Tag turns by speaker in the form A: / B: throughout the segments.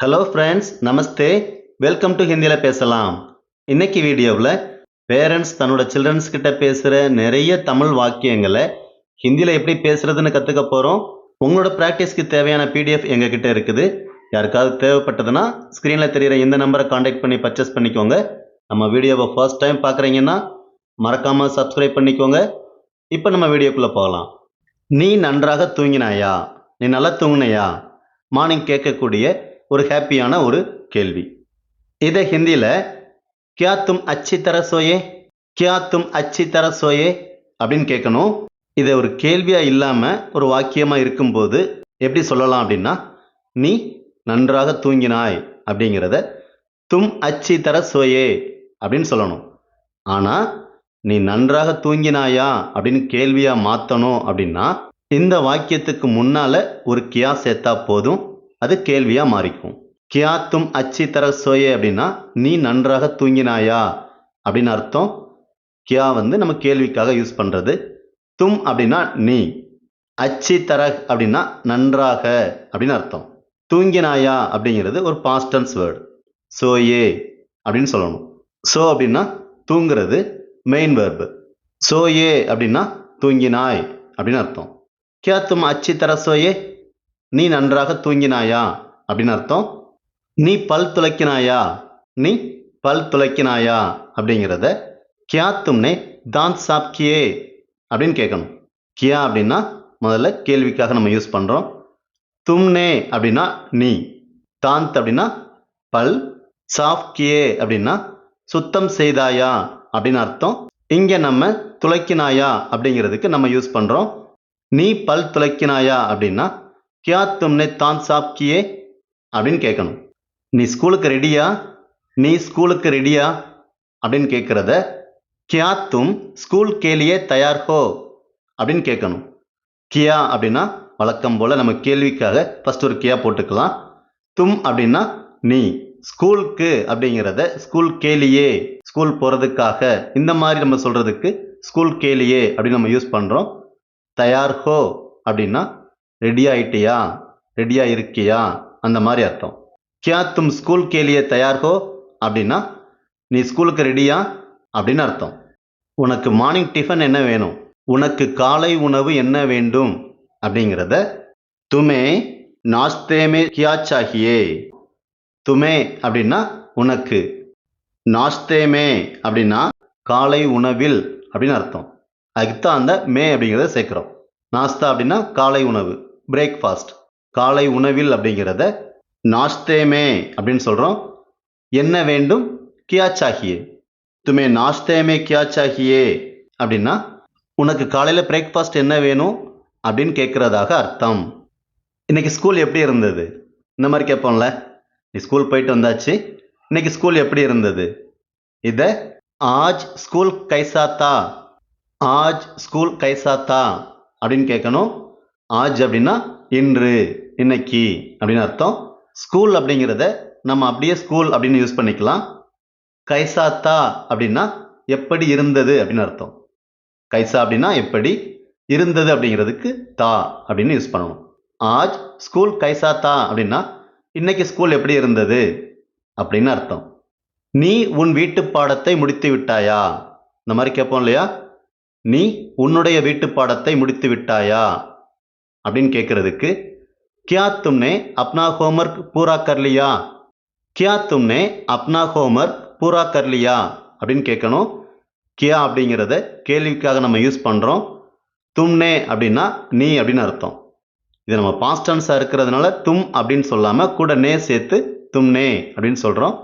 A: Hello friends namaste welcome to ஹிந்தியில் பேசலாம். இன்னைக்கு வீடியோவில் பேரண்ட்ஸ் தன்னோட சில்ட்ரன்ஸ் கிட்ட பேசுகிற நிறைய தமிழ் வாக்கியங்களை ஹிந்தியில் எப்படி பேசுகிறதுன்னு கற்றுக்க போகிறோம் உங்களோட ப்ராக்டிஸ்க்கு தேவையான பிடிஎஃப் எங்ககிட்ட இருக்குது. யாருக்காவது தேவைப்பட்டதுன்னா ஸ்க்ரீனில் தெரிகிற இந்த நம்பரை காண்டாக்ட் பண்ணி பர்ச்சேஸ் பண்ணிக்கோங்க. நம்ம வீடியோவை ஃபர்ஸ்ட் டைம் பார்க்குறீங்கன்னா மறக்காமல் சப்ஸ்கிரைப் பண்ணிக்கோங்க. இப்போ நம்ம வீடியோக்குள்ளே போகலாம். நீ நன்றாக தூங்கினாயா? நீ நல்லா தூங்கினையா? மார்னிங் கேட்கக்கூடிய ஒரு ஹாப்பியான ஒரு கேள்வி. இதை ஹிந்தியில் கியா தும் அச்சி தர சோயே? கியா தும் அச்சி தர சோயே? அப்படின்னு கேட்கணும் இதை ஒரு கேள்வியாக இல்லாமல் ஒரு வாக்கியமாக இருக்கும்போது எப்படி சொல்லலாம் அப்படின்னா நீ நன்றாக தூங்கினாய் அப்படிங்கிறத தும் அச்சி தர சோயே? அப்படின்னு சொல்லணும். ஆனால் நீ நன்றாக தூங்கினாயா? அப்படின்னு கேள்வியாக மாற்றணும் அப்படின்னா இந்த வாக்கியத்துக்கு முன்னால் ஒரு கியா சேர்த்தா போதும். அது கேள்வியாக மாறிக்கும். கியா தும் அச்சி தர சோயே அப்படின்னா நீ நன்றாக தூங்கினாயா? அப்படின்னு அர்த்தம். கியா வந்து நம்ம கேள்விக்காக யூஸ் பண்ணுறது தும் அப்படின்னா நீ அச்சி தர அப்படின்னா நன்றாக அப்படின்னு அர்த்தம். தூங்கினாயா? அப்படிங்கிறது ஒரு பாஸ்டன்ஸ் வேர்டு சோயே அப்படின்னு சொல்லணும். சோ அப்படின்னா தூங்குறது மெயின் வேர்பு சோயே அப்படின்னா தூங்கினாய் அப்படின்னு அர்த்தம். கியா தும் அச்சி தர சோயே நீ நன்றாக தூங்கினாயா? அப்படின்னு அர்த்தம் நீ பல் துளைக்கினாயா? நீ பல் துளைக்கினாயா? அப்படிங்கிறத கியா தும்னே தாந்த் சாப் கியே அப்படின்னு கேட்கணும். கியா அப்படின்னா முதல்ல கேள்விக்காக நம்ம யூஸ் பண்ணுறோம் தும்னே அப்படின்னா நீ தாந்த் அப்படின்னா பல் சாஃப் கியே அப்படின்னா சுத்தம் செய்தாயா? அப்படின்னு அர்த்தம் இங்கே நம்ம துளைக்கினாயா அப்படிங்கிறதுக்கு நம்ம யூஸ் பண்ணுறோம் நீ பல் துளைக்கினாயா அப்படின்னா கியா தும்னே தான் சாப் கியே? அப்படின்னு கேட்கணும். நீ ஸ்கூலுக்கு ரெடியா? நீ ஸ்கூலுக்கு ரெடியா? அப்படின்னு கேட்குறத கியா தும் ஸ்கூல் கேலியே தயார் ஹோ? அப்படின்னு கேட்கணும். கியா அப்படின்னா வழக்கம் போல் நம்ம கேள்விக்காக ஃபஸ்ட் ஒரு கியா போட்டுக்கலாம். தும் அப்படின்னா நீ ஸ்கூலுக்கு அப்படிங்கிறத ஸ்கூல் கேலியே ஸ்கூல் போகிறதுக்காக இந்த மாதிரி நம்ம சொல்கிறதுக்கு ஸ்கூல் கேலியே அப்படின்னு நம்ம யூஸ் பண்ணுறோம் தயார் ஹோ அப்படின்னா ரெடி ஆயிட்டியா? ரெடியா இருக்கியா அந்த மாதிரி அர்த்தம். கியா தும் ஸ்கூல் கேலியே தயார் ஹோ? அப்படின்னா நீ ஸ்கூலுக்கு ரெடியா அப்படின்னு அர்த்தம். உனக்கு மார்னிங் டிஃபன் என்ன வேணும்? உனக்கு காலை உணவு என்ன வேண்டும்? அப்படிங்கிறத துமே நாஸ்தேமே கியா சாகியே? துமே அப்படின்னா உனக்கு நாஸ்தேமே அப்படின்னா காலை உணவில் அப்படின்னு அர்த்தம். அதுக்கு தான் அந்த மே அப்படிங்கிறத சேர்க்குறோம். நாஸ்தா அப்படின்னா காலை உணவு. பிரேக்ஃபாஸ்ட் காலை உணவில் அப்படிங்கிறத நாஷ்தேமே அப்படின்னு சொல்கிறோம் என்ன வேண்டும்? கியா சாகியே துமே நாஷ்தேமே கியா சாகியே அப்படின்னா உனக்கு காலையில் பிரேக்ஃபாஸ்ட் என்ன வேணும்? அப்படின்னு கேட்குறதாக அர்த்தம். இன்னைக்கு ஸ்கூல் எப்படி இருந்தது? இந்த மாதிரி கேட்போம்ல. நீ ஸ்கூல் போயிட்டு வந்தாச்சு. இன்னைக்கு ஸ்கூல் எப்படி இருந்தது? இதை ஆஜ் ஸ்கூல் கைசாத்தா. ஆஜ் ஸ்கூல் கைசாத்தா அப்படின்னு கேட்கணும். ஆஜ் அப்படின்னா இன்று இன்னைக்கு அப்படின்னு அர்த்தம். ஸ்கூல் அப்படிங்கிறத நம்ம அப்படியே ஸ்கூல் அப்படின்னு யூஸ் பண்ணிக்கலாம். கைசாத்தா அப்படின்னா எப்படி இருந்தது அப்படின்னு அர்த்தம். கைசா அப்படின்னா எப்படி இருந்தது அப்படிங்கிறதுக்கு தா அப்படின்னு யூஸ் பண்ணணும். ஆஜ் ஸ்கூல் கைசாத்தா அப்படின்னா இன்னைக்கு ஸ்கூல் எப்படி இருந்தது அப்படின்னு அர்த்தம். நீ உன் வீட்டு பாடத்தை முடித்து விட்டாயா? இந்த மாதிரி கேட்போம் இல்லையா? நீ உன்னுடைய வீட்டு பாடத்தை முடித்து விட்டாயா? அப்படின்னு கேட்குறதுக்கு கியா தும்னே அப்னா ஹோம்ஒர்க் பூரா கர்லியா கியா தும்னே அப்னா ஹோம்ஒர்க் பூரா கர்லியா அப்படின்னு கேட்கணும் கியா அப்படிங்கிறத கேள்விக்காக நம்ம யூஸ் பண்ணுறோம் தும்னே அப்படின்னா நீ அப்படின்னு அர்த்தம். இது நம்ம பாஸ்டன்ஸாக இருக்கிறதுனால தும் அப்படின்னு சொல்லாமல் கூட நே சேர்த்து தும்னே அப்படின்னு சொல்கிறோம்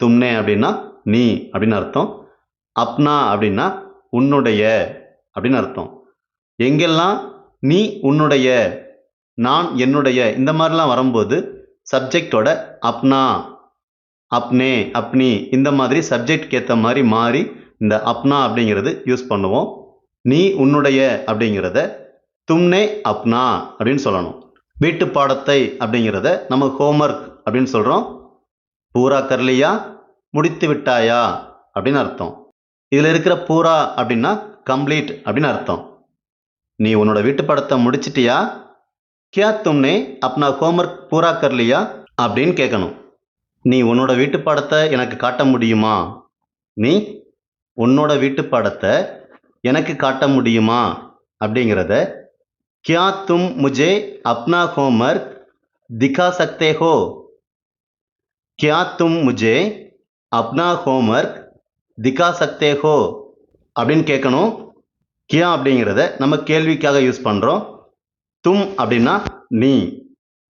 A: தும்னே அப்படின்னா நீ அப்படின்னு அர்த்தம். அப்னா அப்படின்னா உன்னுடைய அப்படின்னு அர்த்தம். எங்கெல்லாம் நீ உன்னுடைய நான் என்னுடைய இந்த மாதிரிலாம் வரும்போது சப்ஜெக்டோட அப்னா அப்னே அப்னி இந்த மாதிரி சப்ஜெக்ட்க்கு ஏற்ற மாதிரி மாறி இந்த அப்னா அப்படிங்கிறது யூஸ் பண்ணுவோம். நீ உன்னுடைய அப்படிங்கிறத தும்னே அப்னா அப்படின்னு சொல்லணும். வீட்டு பாடத்தை அப்படிங்கிறத நம்ம ஹோம்ஒர்க் அப்படின்னு சொல்கிறோம் பூரா கர்லியா முடித்து விட்டாயா அப்படின்னு அர்த்தம். இதில் இருக்கிற பூரா அப்படின்னா கம்ப்ளீட் அப்படின்னு அர்த்தம். நீ உன்னோட வீட்டு படத்தை முடிச்சிட்டியா? கியா தும்னே அப்னா ஹோம்ஒர்க் பூரா கர்லியா? அப்படின்னு கேட்கணும் நீ உன்னோட வீட்டு படத்தை எனக்கு காட்ட முடியுமா? நீ உன்னோட வீட்டு படத்தை எனக்கு காட்ட முடியுமா? அப்படிங்கிறத கியா தும் முஜே அப்னா ஹோம்ஒர்க் திகா சக்தே ஹோ. கியா தும் முஜே அப்னா ஹோம்ஒர்க் திகா சக்தே ஹோ. அப்படின்னு கேட்கணும் கியா அப்படிங்கிறத நம்ம கேள்விக்காக யூஸ் பண்ணுறோம் தும் அப்படின்னா நீ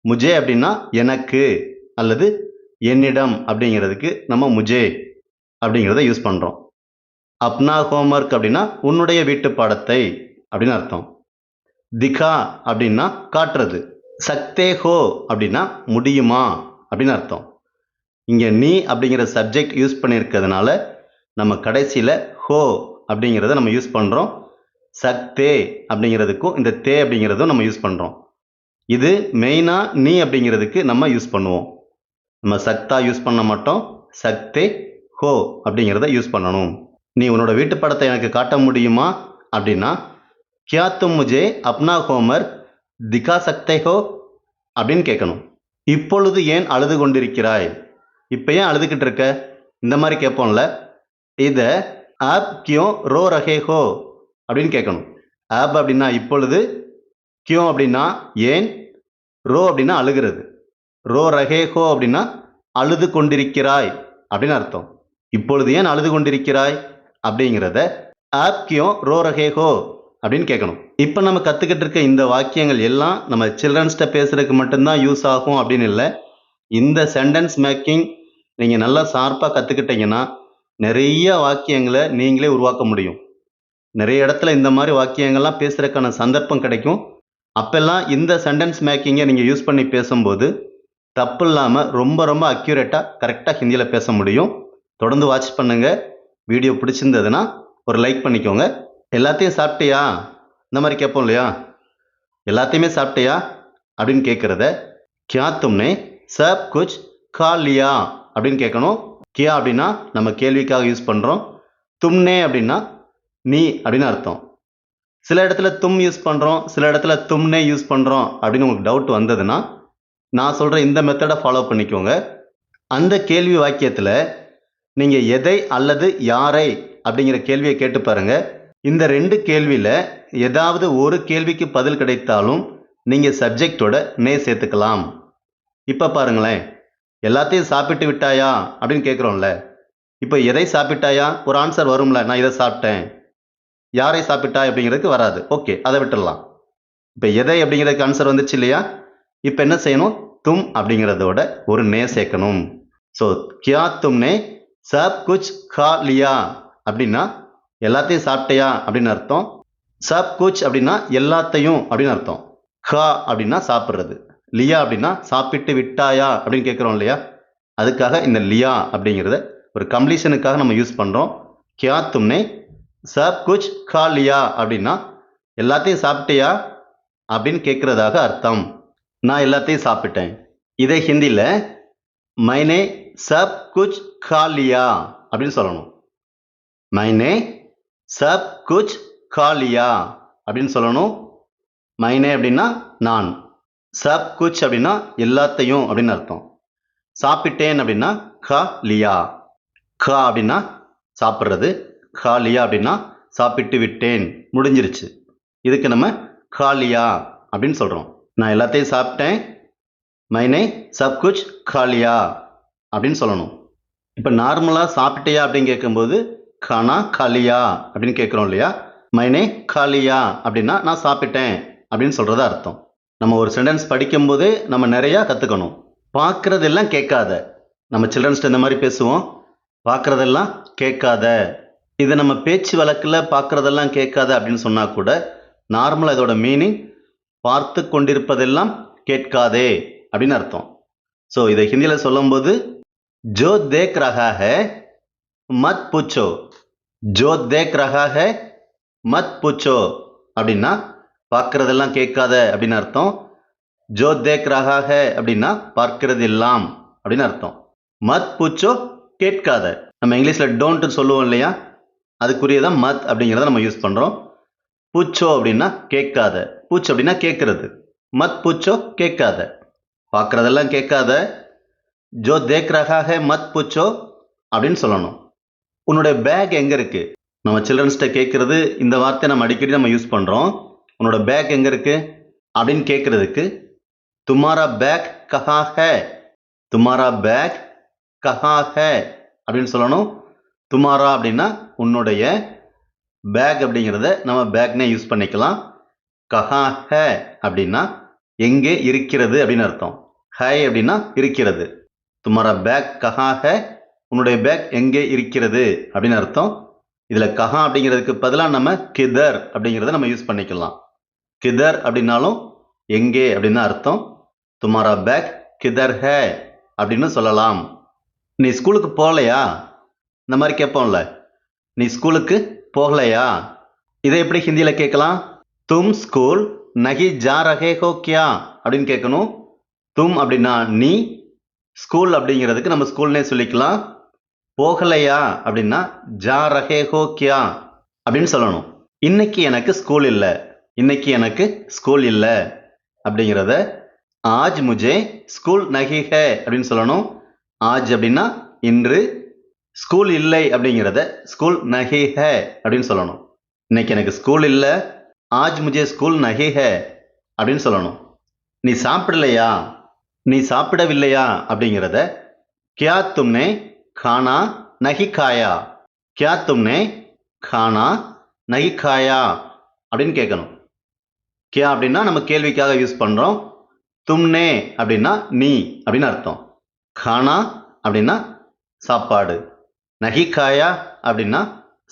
A: முஜே அப்படின்னா எனக்கு அல்லது என்னிடம் அப்படிங்கிறதுக்கு நம்ம முஜே அப்படிங்கிறத யூஸ் பண்ணுறோம் அப்னா ஹோம்ஒர்க் அப்படின்னா உன்னுடைய வீட்டு பாடத்தை அப்படின்னு அர்த்தம். திகா அப்படின்னா காட்டுறது. சக்தே ஹோ அப்படின்னா முடியுமா அப்படின்னு அர்த்தம். இங்கே நீ அப்படிங்கிற சப்ஜெக்ட் யூஸ் பண்ணியிருக்கிறதுனால நம்ம கடைசியில் ஹோ அப்படிங்கிறத நம்ம யூஸ் பண்ணுறோம் சக்தே அப்படிங்கிறதுக்கும் இந்த தே அப்படிங்கிறதும் நம்ம யூஸ் பண்ணுறோம் இது மெயினாக நீ அப்படிங்கிறதுக்கு நம்ம யூஸ் பண்ணுவோம். நம்ம சக்தா யூஸ் பண்ண மாட்டோம். சக்தே ஹோ அப்படிங்கிறத யூஸ் பண்ணணும். நீ உன்னோட வீட்டு படத்தை எனக்கு காட்ட முடியுமா? அப்படின்னா கியா தும் முஜே அப்னா ஹோமர் திகா சக்தே ஹோ அப்படின்னு கேட்கணும். இப்பொழுது ஏன் அழுது கொண்டிருக்கிறாய்? இப்போ ஏன் அழுதுகிட்டு இருக்க? இந்த மாதிரி கேட்போம்ல. இதை ஆப் கியோ ரோ ரஹே ஹோ அப்படின்னு கேட்கணும். ஆப் அப்படின்னா இப்பொழுது கியோ அப்படின்னா ஏன்? ரோ அப்படின்னா அழுகிறது. ரோ ரஹே ஹோ அப்படின்னா அழுது கொண்டிருக்கிறாய் அப்படின்னு அர்த்தம். இப்பொழுது ஏன் அழுது கொண்டிருக்கிறாய்? அப்படிங்கிறத ஆப் கியோ ரோ ரஹே ஹோ அப்படின்னு கேட்கணும். இப்போ நம்ம கற்றுக்கிட்டு இருக்க இந்த வாக்கியங்கள் எல்லாம் நம்ம சில்ட்ரன்ஸ்கிட்ட பேசுறதுக்கு மட்டும்தான் யூஸ் ஆகும் அப்படின்னு இல்லை. இந்த சென்டென்ஸ் மேக்கிங் நீங்கள் நல்லா ஷார்ப்பாக கற்றுக்கிட்டீங்கன்னா நிறைய வாக்கியங்களை நீங்களே உருவாக்க முடியும். நிறைய இடத்துல இந்த மாதிரி வாக்கியங்கள்லாம் பேசுகிறதுக்கான சந்தர்ப்பம் கிடைக்கும். அப்பெல்லாம் இந்த சென்டென்ஸ் மேக்கிங்கை நீங்கள் யூஸ் பண்ணி பேசும்போது தப்பு இல்லாமல் ரொம்ப ரொம்ப அக்யூரேட்டாக கரெக்டாக ஹிந்தியில் பேச முடியும். தொடர்ந்து வாட்ச் பண்ணுங்கள் வீடியோ பிடிச்சிருந்ததுன்னா ஒரு லைக் பண்ணிக்கோங்க. எல்லாத்தையும் சாப்பிட்டியா? இந்த மாதிரி கேட்போம் இல்லையா? எல்லாத்தையுமே சாப்பிட்டியா? அப்படின்னு கேட்குறத கியா தும்னே சப் குச் கா லியா அப்படின்னு கேட்கணும். கியா அப்படின்னா நம்ம கேள்விக்காக யூஸ் பண்ணுறோம் தும்னே அப்படின்னா நீ அப்படின்னு அர்த்தம். சில இடத்துல தும் யூஸ் பண்ணுறோம் சில இடத்துல தும்னே யூஸ் பண்ணுறோம் அப்படின்னு உங்களுக்கு டவுட் வந்ததுன்னா நான் சொல்கிற இந்த மெத்தடை ஃபாலோ பண்ணிக்கோங்க. அந்த கேள்வி வாக்கியத்தில் நீங்கள் எதை அல்லது யாரை அப்படிங்கிற கேள்வியை கேட்டு பாருங்கள் இந்த ரெண்டு கேள்வியில் ஏதாவது ஒரு கேள்விக்கு பதில் கிடைத்தாலும் நீங்கள் சப்ஜெக்டோட நே சேர்த்துக்கலாம். இப்போ பாருங்களேன். எல்லாத்தையும் சாப்பிட்டு விட்டாயா அப்படின்னு கேட்குறோம்ல இப்போ எதை சாப்பிட்டாயா? ஒரு ஆன்சர் வரும்ல நான் இதை சாப்பிட்டேன். யாரை சாப்பிட்டா அப்படிங்கிறதுக்கு வராது. ஓகே அதை விட்டுடலாம். இப்போ எதை அப்படிங்கிறதுக்கு ஆன்சர் வந்துச்சு இல்லையா? இப்போ என்ன செய்யணும்? தும் அப்படிங்கிறதோட ஒரு நே சேர்க்கணும். ஸோ கியா தும்னே சப் குச் கா லியா. அப்படின்னா எல்லாத்தையும் சாப்பிட்டையா? அப்படின்னு அர்த்தம். சப் குச் அப்படின்னா எல்லாத்தையும் அப்படின்னு அர்த்தம். கா அப்படின்னா சாப்பிட்றது. லியா அப்படின்னா சாப்பிட்டு விட்டாயா? அப்படின்னு கேட்குறோம் இல்லையா? அதுக்காக இந்த லியா அப்படிங்கிறத ஒரு கம்ப்ளீஷனுக்காக நம்ம யூஸ் பண்ணுறோம் கியா தும்னே சப் குச் கா லியா அப்படின்னா எல்லாத்தையும் சாப்பிட்டியா அப்படின்னு கேட்குறதாக அர்த்தம். நான் எல்லாத்தையும் சாப்பிட்டேன். இதே ஹிந்தியில் மைனே சப் குச் காலியா அப்படின்னு சொல்லணும். மைனே சப் குச் கா லியா அப்படின்னு சொல்லணும். மைனே அப்படின்னா நான். சப் குச் அப்படின்னா எல்லாத்தையும் அப்படின்னு அர்த்தம். சாப்பிட்டேன் அப்படின்னா கா லியா கா அப்படின்னா சாப்பிட்றது காலியா அப்படின்னா சாப்பிட்டு விட்டேன் முடிஞ்சிருச்சு. இதுக்கு நம்ம காலியா அப்படின்னு சொல்கிறோம் நான் எல்லாத்தையும் சாப்பிட்டேன். மைனே சப் குச் காலியா அப்படின்னு சொல்லணும். இப்போ நார்மலாக சாப்பிட்டியா அப்படின்னு கேட்கும்போது கானா காலியா அப்படின்னு கேட்குறோம் இல்லையா? மைனே காலியா அப்படின்னா நான் சாப்பிட்டேன் அப்படின்னு சொல்கிறதா அர்த்தம். நம்ம ஒரு சென்டென்ஸ் படிக்கும்போதே நம்ம நிறையா கற்றுக்கணும் பார்க்குறதெல்லாம் கேட்காத. நம்ம சில்ட்ரன்ஸ்ட்டு இந்த மாதிரி பேசுவோம். பார்க்குறதெல்லாம் கேட்காத. இதை நம்ம பேச்சு வழக்கில் பார்க்குறதெல்லாம் கேட்காது அப்படின்னு சொன்னால் கூட நார்மலாக இதோட மீனிங் பார்த்து கொண்டிருப்பதெல்லாம் கேட்காதே அப்படின்னு அர்த்தம். ஸோ இதை ஹிந்தியில் சொல்லும்போது ஜோ தேக் ரகாக மத் பூச்சோ. ஜோ தேக் ரகாக மத் பூச்சோ. அப்படின்னா பார்க்குறதெல்லாம் கேட்காத அப்படின்னு அர்த்தம். ஜோ தேக் ரகாக அப்படின்னா பார்க்கறது எல்லாம் அப்படின்னு அர்த்தம். மத் பூச்சோ கேட்காத. நம்ம இங்கிலீஷில் டோன்ட்டு சொல்லுவோம் இல்லையா? அதுக்குரியதான் மத் அப்படிங்கிறத நம்ம யூஸ் பண்ணுறோம் பூச்சோ அப்படின்னா கேட்காத. பூச்சோ அப்படின்னா கேட்கறது. மத் பூச்சோ கேட்காத. பார்க்குறதெல்லாம் கேட்காத. ஜோ தேக் ரகா மத் பூச்சோ அப்படின்னு சொல்லணும். உன்னுடைய பேக் எங்கே இருக்கு? நம்ம சில்ட்ரன்ஸ்கிட்ட கேட்குறது இந்த வார்த்தையை நம்ம அடிக்கடி நம்ம யூஸ் பண்ணுறோம் உன்னோட பேக் எங்கே இருக்கு? அப்படின்னு கேட்குறதுக்கு துமாரா பேக் கஹா ஹே துமாரா பேக் கஹா ஹே அப்படின்னு சொல்லணும். துமாரா அப்படின்னா உன்னுடைய பேக் அப்படிங்கிறத நம்ம பேக்னே யூஸ் பண்ணிக்கலாம். கஹா ஹே அப்படின்னா எங்கே இருக்கிறது அப்படின்னு அர்த்தம். ஹை அப்படின்னா இருக்கிறது. துமாரா பேக் கஹா ஹே உன்னுடைய பேக் எங்கே இருக்கிறது அப்படின்னு அர்த்தம். இதில் கஹா அப்படிங்கிறதுக்கு பதிலாக நம்ம கிதர் அப்படிங்கிறத நம்ம யூஸ் பண்ணிக்கலாம். கிதர் அப்படின்னாலும் எங்கே அப்படின்னு அர்த்தம். துமாரா பேக் கிதர் ஹே அப்படின்னு சொல்லலாம். நீ ஸ்கூலுக்கு போகலையா? இந்த மாதிரி கேட்போம்ல. நீ ஸ்கூலுக்கு போகலையா? இதை எப்படி ஹிந்தியில் கேட்கலாம்? தும் ஸ்கூல் நகி ஜா ரஹே ஹோ கியா அப்படின்னு கேட்கணும். தும் அப்படின்னா நீ ஸ்கூல் அப்படிங்கிறதுக்கு நம்ம ஸ்கூல்னே சொல்லிக்கலாம். போகலையா அப்படின்னா ஜா ரஹே ஹோ கியா அப்படின்னு சொல்லணும். இன்னைக்கு எனக்கு ஸ்கூல் இல்லை. இன்னைக்கு எனக்கு ஸ்கூல் இல்லை அப்படிங்கிறத ஆஜ் முஜே ஸ்கூல் நகி ஹே அப்படின்னு சொல்லணும். ஆஜ் அப்படின்னா இன்று ஸ்கூல் இல்லை அப்படிங்கிறத ஸ்கூல் நஹி ஹே அப்படின்னு சொல்லணும். இன்னைக்கு எனக்கு ஸ்கூல் இல்லை ஆஜ் முஜே ஸ்கூல் நஹி ஹே அப்படின்னு சொல்லணும். நீ சாப்பிடலையா? நீ சாப்பிடவில்லையா? அப்படிங்கிறத கியா தும்னே கானா நஹி காயா? கியா தும்னே கானா நஹி காயா? அப்படின்னு கேட்கணும். கியா அப்படின்னா நம்ம கேள்விக்காக யூஸ் பண்ணுறோம் தும்னே அப்படின்னா நீ அப்படின்னு அர்த்தம். கானா அப்படின்னா சாப்பாடு. நகிக்காயா காயா அப்படின்னா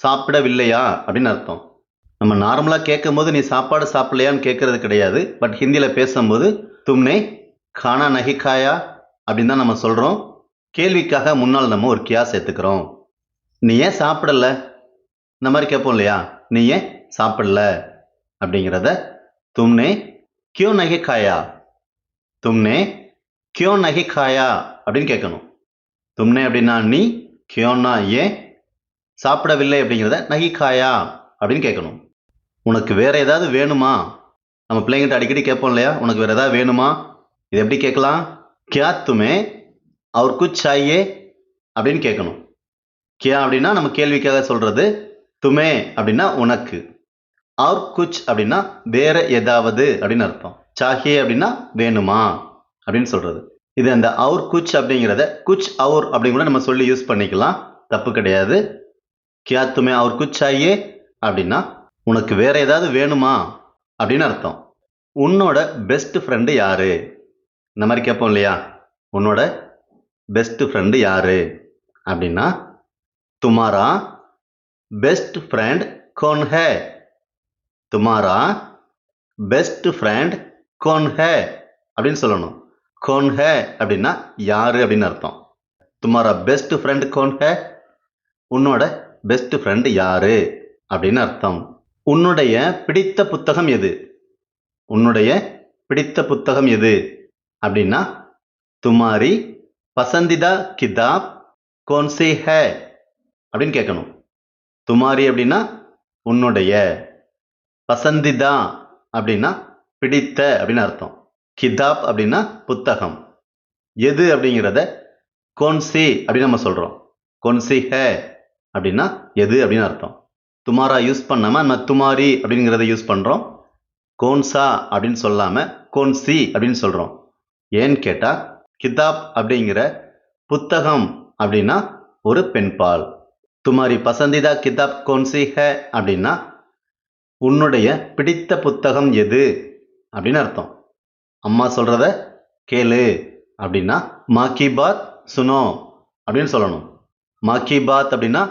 A: சாப்பிடவில்லையா அப்படின்னு அர்த்தம். நம்ம நார்மலாக கேட்கும் போது நீ சாப்பாடு சாப்பிடலையான்னு கேட்கறது கிடையாது. பட் ஹிந்தியில் பேசும்போது தும்னே கானா நகி காயா அப்படின்னு தான் நம்ம சொல்கிறோம் கேள்விக்காக முன்னால் நம்ம ஒரு கியா சேர்த்துக்கிறோம். நீ ஏன் சாப்பிடல? இந்த மாதிரி கேட்போம் இல்லையா? நீ ஏன் சாப்பிடல? அப்படிங்கிறத தும்னே கியோ நகை காயா தும்னே கியோ நகை காயா அப்படின்னு கேட்கணும். தும்னே அப்படின்னா நீ கியோன்னா ஏன் சாப்பிடவில்லை அப்படிங்கிறத நகிக்காயா காயா அப்படின்னு கேட்கணும். உனக்கு வேற ஏதாவது வேணுமா? நம்ம பிள்ளைங்கிட்ட அடிக்கடி கேட்போம் இல்லையா? உனக்கு வேற ஏதாவது வேணுமா? இது எப்படி கேட்கலாம்? கியா துமே அவர் குச் சாயே அப்படின்னு கேட்கணும். கியா அப்படின்னா நம்ம கேள்விக்காக சொல்றது துமே அப்படின்னா உனக்கு. அவர் குச் அப்படின்னா வேற ஏதாவது அப்படின்னு அர்த்தம். சாஹியே அப்படின்னா வேணுமா அப்படின்னு சொல்றது. இது அந்த அவர் குச் அப்படிங்கிறத குச் அவர் அப்படிங்கூட நம்ம சொல்லி யூஸ் பண்ணிக்கலாம். தப்பு கிடையாது. கியா துமே அவர் குச் ஆயே அப்படின்னா உனக்கு வேற ஏதாவது வேணுமா அப்படின்னு அர்த்தம். உன்னோட பெஸ்ட் ஃப்ரெண்டு யாரு? இந்த மாதிரி கேட்போம் இல்லையா? உன்னோட பெஸ்ட் ஃப்ரெண்டு யாரு? அப்படின்னா துமாரா பெஸ்ட் ஃப்ரெண்ட் கோன் ஹே துமாரா பெஸ்ட் ஃப்ரெண்ட் கோன் ஹே அப்படின்னு சொல்லணும். கோன் ஹே அப்படின்னா யாரு அப்படின்னு அர்த்தம். துமாரா பெஸ்ட் ஃப்ரெண்ட் கோன் ஹே உன்னோட பெஸ்ட் ஃப்ரெண்டு யாரு அப்படின்னு அர்த்தம். உன்னுடைய பிடித்த புத்தகம் எது? உன்னுடைய பிடித்த புத்தகம் எது? அப்படின்னா துமாரி பசந்திதா கிதாப் கோன்சி ஹே அப்படின்னு கேட்கணும். துமாரி அப்படின்னா உன்னுடைய. பசந்திதா அப்படின்னா பிடித்த அப்படின்னு அர்த்தம். கிதாப் அப்படின்னா புத்தகம். எது அப்படிங்கிறத கொன்சி அப்படின்னு நம்ம சொல்கிறோம் கொன்சி ஹே அப்படின்னா எது அப்படின்னு அர்த்தம். துமாரா யூஸ் பண்ணாமல் நம்ம துமாரி அப்படிங்கிறத யூஸ் பண்ணுறோம் கோன்சா அப்படின்னு சொல்லாமல் கோன்சி அப்படின்னு சொல்கிறோம் ஏன்னு கேட்டால் கிதாப் அப்படிங்கிற புத்தகம் அப்படின்னா ஒரு பெண்பால். துமாரி பசந்திதா கிதாப் கோன்சி ஹே அப்படின்னா உன்னுடைய பிடித்த புத்தகம் எது அப்படின்னு அர்த்தம். அம்மா சொல்கிறத கேளு அப்படின்னா மா கி பாத் சுனோ அப்படின்னு சொல்லணும். மா கி பாத் அப்படின்னா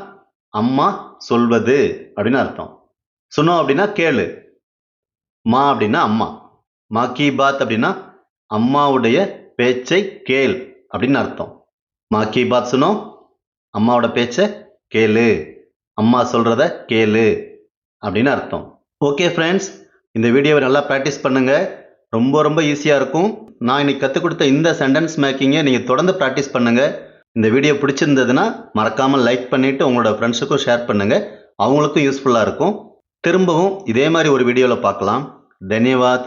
A: அம்மா சொல்வது அப்படின்னு அர்த்தம். சுனோ அப்படின்னா கேளு மா அப்படின்னா அம்மா மா கி பாத் அப்படின்னா அம்மாவுடைய பேச்சை கேள் அப்படின்னு அர்த்தம். மா கி பாத் சுனோ அம்மாவோட பேச்சை கேளு அம்மா சொல்கிறத கேளு அப்படின்னு அர்த்தம். ஓகே ஃப்ரெண்ட்ஸ் இந்த வீடியோவை நல்லா ப்ராக்டிஸ் பண்ணுங்கள் ரொம்ப ரொம்ப ஈஸியாக இருக்கும். நான் இன்னைக்கு கற்றுக் கொடுத்த இந்த சென்டென்ஸ் மேக்கிங்கை நீங்கள் தொடர்ந்து ப்ராக்டிஸ் பண்ணுங்கள் இந்த வீடியோ பிடிச்சிருந்ததுன்னா மறக்காமல் லைக் பண்ணிவிட்டு உங்களோட ஃப்ரெண்ட்ஸுக்கும் ஷேர் பண்ணுங்கள் அவங்களுக்கும் யூஸ்ஃபுல்லாக இருக்கும். திரும்பவும் இதே மாதிரி ஒரு வீடியோவில் பார்க்கலாம். தன்யவாத்.